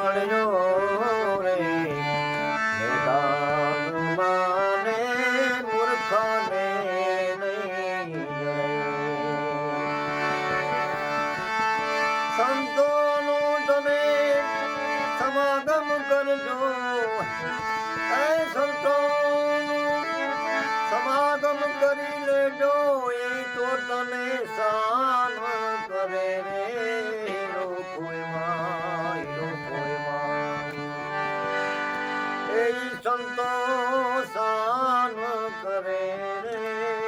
પડ્યો રે. માને મૂર્ખને. સંતોનું તમે સમાગમ કરજો. એ સંતોનું સમાગમ કરી લેજો. એ તો તને સાન કરે રે. એ સંતો સાન કરે રે.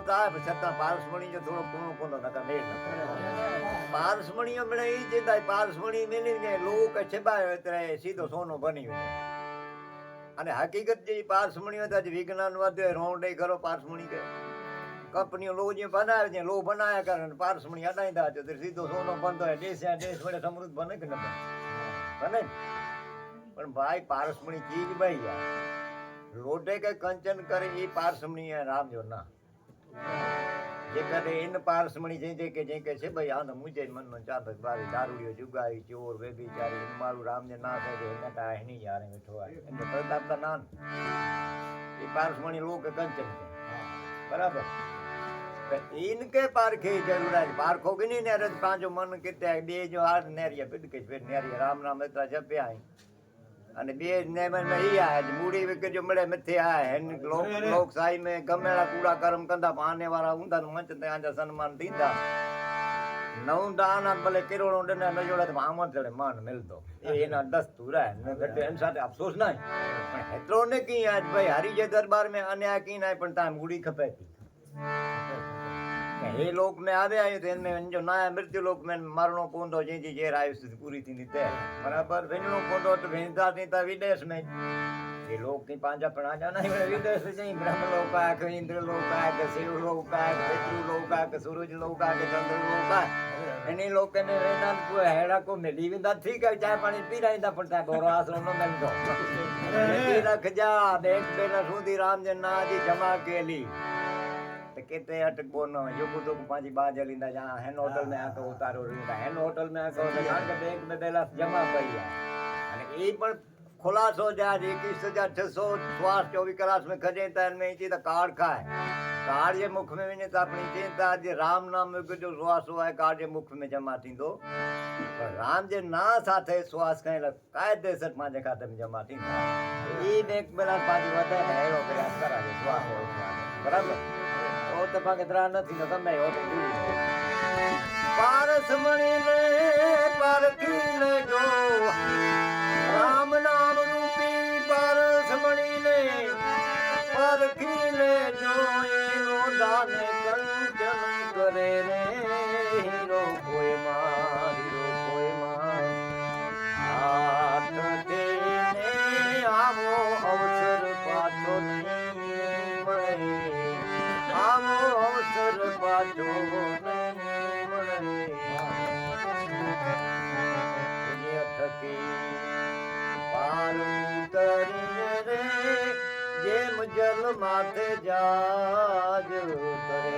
થાય છતાં પારસમણી થોડો પૂર્ણ કોનો નકર મેળ પારસમણીઓ મળે એ જે થાય પારસમણી મેલી ને લોક છેબાયો એટલે સીધો સોનો બની ગયો. અને હકીકત જે પારસમણી હતા, જે વિજ્ઞાન વધે રોંડે કરો પારસમણી કે. કંપનીઓ લો જે બનાવે છે, લો બનાયા કરે પારસમણી અડાઈ દા છે સીધો સોનો બનતો હોય, દેશ દેશ વડે સમૃદ્ધ બને કે ન બને? પણ ભાઈ, પારસમણી ચીજ ભાઈ યાર લોટે કે કંચન કરે એ પારસમણી રામ જો ના. જે કરે પારસ મણી જઈ જાય કે જે કે છે, ભાઈ, આને મુજે મન મન ચાર ભાઈ બારી દારૂડીઓ ચોર વેબી ચારી મારું રામને ના થાય એને તા એની યારે બેઠો એટલે પ્રતાપતા નાન એ પારસ મણી લોક કંચન બરાબર? બરાબર ઇનકે પારખે જરૂર જરૂરાજ પારખો કે નહીં ને રજ પાંચો મન કે બે જો આઠ નેરિયા પીટ કે રામ રામ મિત્રા જપ્યા અહીં. અને બે જ નહેમતમાં એ આ મૂડી વિકેટ મળે મથે આ હેન લોક લોક સાઈ મે ગમેડા કૂડા કરમ કંદા પાને વાળા ઊંધા નું મંચ તે આંજા સન્માન દીધા. નવ દાના ભલે કિરોડો ડને ન જોડે તો આમ જ માન મિલતો. એ એના દસ ધુરા ને ગટે એમ સાથે અફસોસ નહીં. પણ એટલો ને કી આજ ભાઈ હારી જે દરબાર મે અને કી નાય પણ તા મૂડી ખપે. એ લોકને આવે આવી તો એને જો ના મૃત્યુ લોક મેં મારનો પોંદો જેથી જે આવી સુધી પૂરી થઈને તે બરાબર વેણનો પોંદો તો વેણતા નહીં તો વિદેશ મેં એ લોક ની પાંજા પણ આજા નહીં વિદેશ જઈ બ્રહ્મ લોકાક ઇન્દ્ર લોકાક શિવ લોકાક પિતૃ લોકાક સૂરજ લોકાક ચંદ્ર લોકાક એની લોકોને રહેતા કોઈ હેડા કો મેલી વિંદા ઠીક હે ચા પાણી પીરાઈંદા પણ તા ગોરો આસરો નો મેલતો રખ જા બેટ બેલા સુધી રામજન નાજી જમા કેલી कहते हैं अटक बोनो योगु तो पांची बाज लिंदा जहाँ हेन होटल में आकर उतारो लिंदा हेन होटल में आकर तो કારણ કે બેંક में બેલા જમા પડી જાય અને એ પણ ખુલાસો જાય એકવીસ હજાર છસો શ્વાસ ચોવીસ કલાક में खजे था इनमें इची तो कार्ड खाए कार्ड जे मुख में वञे त अपनी चिंता जे राम नाम जो जो श्वास आहे कार्ड जे मुख में जमा थींदो पर राम जे ना સાથે શ્વાસ કઈ કાયદેસર पंहिंजे खाते में जमा थींदा એ બેંક બેલેન્સ પાછી વધે ને એનો પ્રયાસ કરાવે શ્વાસ બરાબર તો તો પાકે ત્રા નથી તમે પારસ મણીને પારખીને જલ માથે જાજ ઉતરે.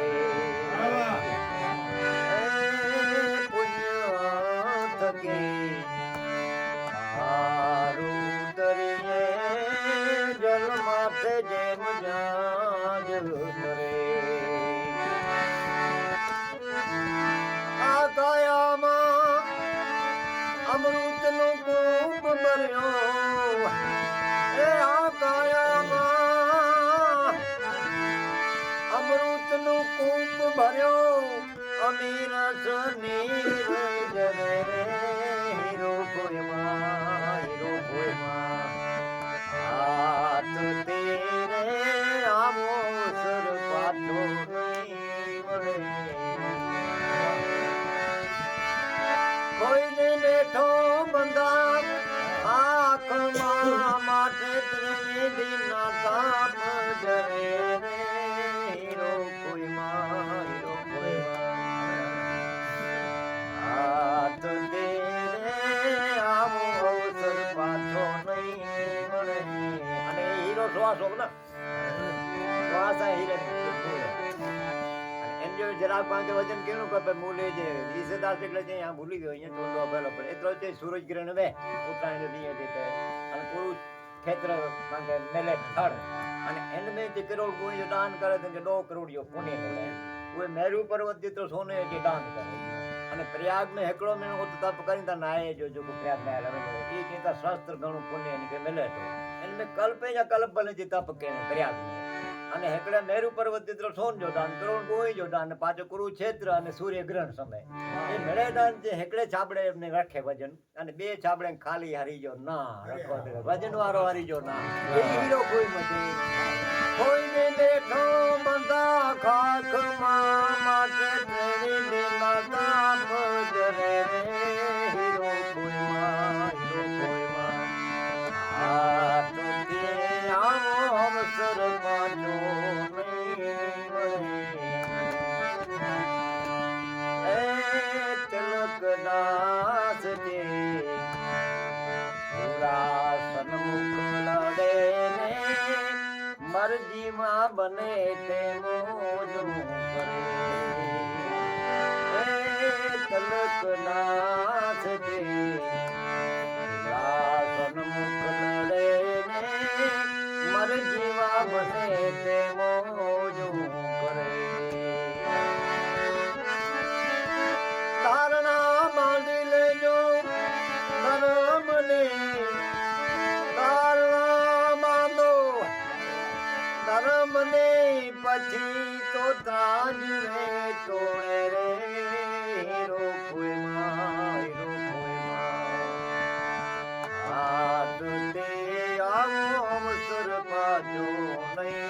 પુણ્ય થકી મારું તરીએ જલ માથે જેમ ભર્યો ત્રિવેદીના તાપ જરે રે, હીરો કોઈમાં હીરો કોઈમાં હાથ તેરે આવો અવસર પાછો નહીં મળે. અને હીરો શ્વાસ હોક ને. શ્વાસ હીરે. જરાક પાંચ વજન કેનું કે મૂલે જે એટલે જે ભૂલી ગયો, અહીંયા ચોંદો અભેલો પણ એટલો છે સૂરજ ગ્રહણ વે ઉત્તરાયણ અને પૂરું ખેતર માંગે મેલે થળ અને એને મેં જે કરોડ કોઈ દાન કરે તો કે દો કરોડિયો પુણ્ય મળે. કોઈ મેરુ પર્વત જે તો સોને જે દાન કરે. અને પ્રયાગ ને હેકડો મેં હું તપ કરીને તા નાય જો જો પ્રયાગ ના આવે એ ચિંતા શાસ્ત્ર ઘણું પુણ્ય એને કે મેલે તો. એને કલ્પે જા કલ્પ બને જે તપ કે પ્રયાગ અને હેકડે મેરુ પર્વત જેટલો સોન જોતા કરોડ ગોઈ જોતા અને પાછો કુરુક્ષેત્ર અને સૂર્ય ગ્રહણ સમય. એ મેળેદાન જે હેકડે છાબડે એમને રાખે વજન અને બે છાબડે ખાલી હારી જો ના રાખો તો વજન વાળો હારી જો ના. એ હીરો કોઈ મજે. કોઈને દેખો બંધા ખાખમાં માટે મરજીમાં બને તે મોજું કરે એ તિલકદાસ તે સન્મુખ લડે ને મરજીમાં બને તે બને પછી તો તાજ રે ટોળે રે રોપુય માય રોપુય માય હાથ આવો અવસર પાજો, નહીં